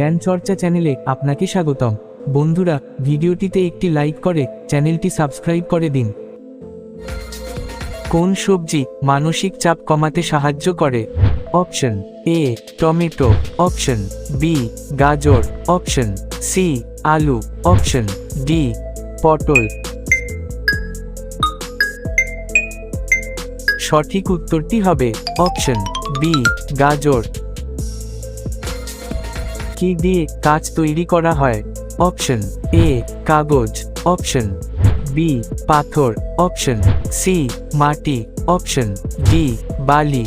জ্ঞান চর্চা চ্যানেলে আপনাকে স্বাগতম। বন্ধুরা, ভিডিওটিতে একটি লাইক করে চ্যানেলটি সাবস্ক্রাইব করে দিন। কোন সবজি মানসিক চাপ কমাতে সাহায্য করে? Option A, tomato. Option B, গাজর। অপশন সি, আলু। অপশন ডি, পটল। সঠিক উত্তরটি হবে অপশন বি, গাজর। কি দিয়ে কাজ তৈরি করা হয়? অপশন এ, কাগজ। অপশন বি পাথর। অপশন সি মাটি। অপশন ডি বালি।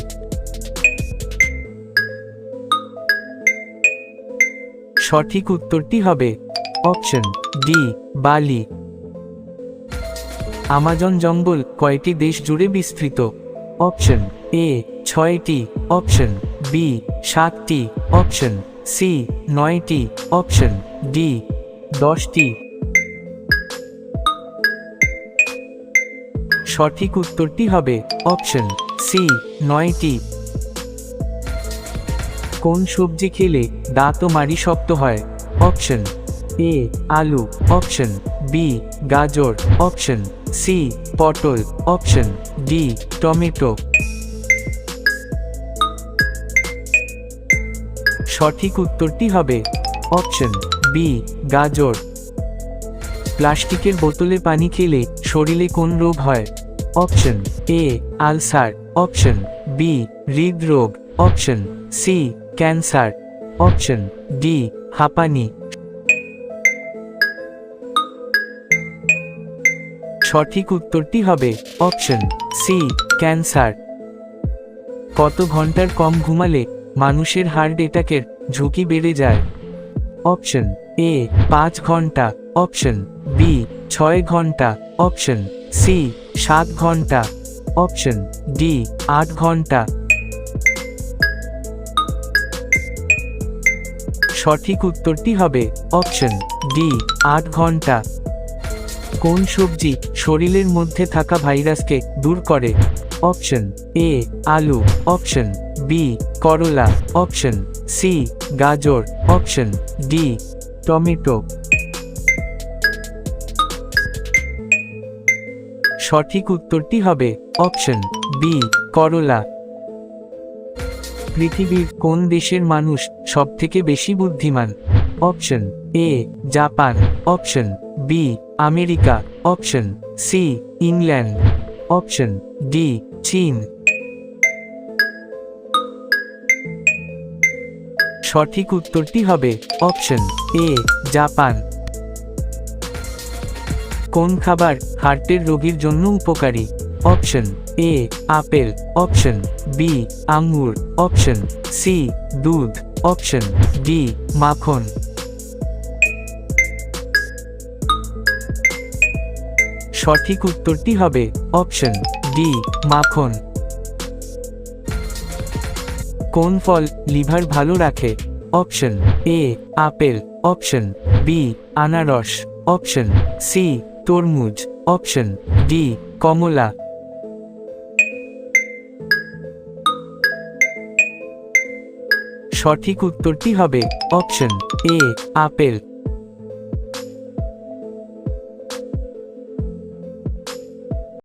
সঠিক উত্তরটি হবে অপশন ডি বালি। আমাজন জঙ্গল কয়টি দেশ জুড়ে বিস্তৃত? অপশন এ, ছয়টি। অপশন বি সাতটি। অপশন সি নয়টি অপশন ডি দশটি। সঠিক উত্তরটি হবে অপশন সি নয়টি। কোন সবজি খেলে দাঁত ও মাড়ি শক্ত হয়? অপশন এ আলু। অপশন বি গাজর। অপশন সি পটল। Option D tomato. সঠিক উত্তরটি হবে অপশন বি, গাজর। প্লাস্টিকের বোতলে পানি খেলে শরীরে কোন রোগ হয়? Option A, ulcer. Option B, হৃদরোগ। Option C, cancer. Option D, হাঁপানি। সঠিক উত্তরটি হবে অপশন সি, ক্যান্সার। কত ঘণ্টার কম ঘুমালে মানুষের হার্ট অ্যাটাকের ঝুঁকি বেড়ে যায়। অপশন এ, পাঁচ ঘণ্টা। অপশন বি, ছয় ঘণ্টা। অপশন সি, সাত ঘণ্টা। অপশন ডি, আট ঘণ্টা। সঠিক উত্তরটি হবে অপশন ডি, আট ঘণ্টা। কোন সবজি শরীরের মধ্যে থাকা ভাইরাসকে দূর করে? অপশন এ আলু অপশন বি করলা অপশন সি গাজর অপশন ডি টমেটো। সঠিক উত্তরটি হবে অপশন বি করলা। পৃথিবীর কোন দেশের মানুষ সবথেকে বেশি বুদ্ধিমান? Option A Japan. Option B America. Option C England. Option D চীন। সঠিক উত্তরটি হবে অপশন এ, জাপান। কোন খাবার হার্টের রোগীর জন্য উপকারী? Option A, apple. Option B, আঙ্গুর। অপশন সি, দুধ। অপশন ডি, মাখন। সঠিক উত্তরটি হবে অপশন ডি মাখন। কোন ফল লিভার ভালো রাখে? Option A, apple. Option B, আনারস। অপশন সি, তরমুজ। অপশন ডি, কমলা। সঠিক উত্তরটি হবে? Option A, apple.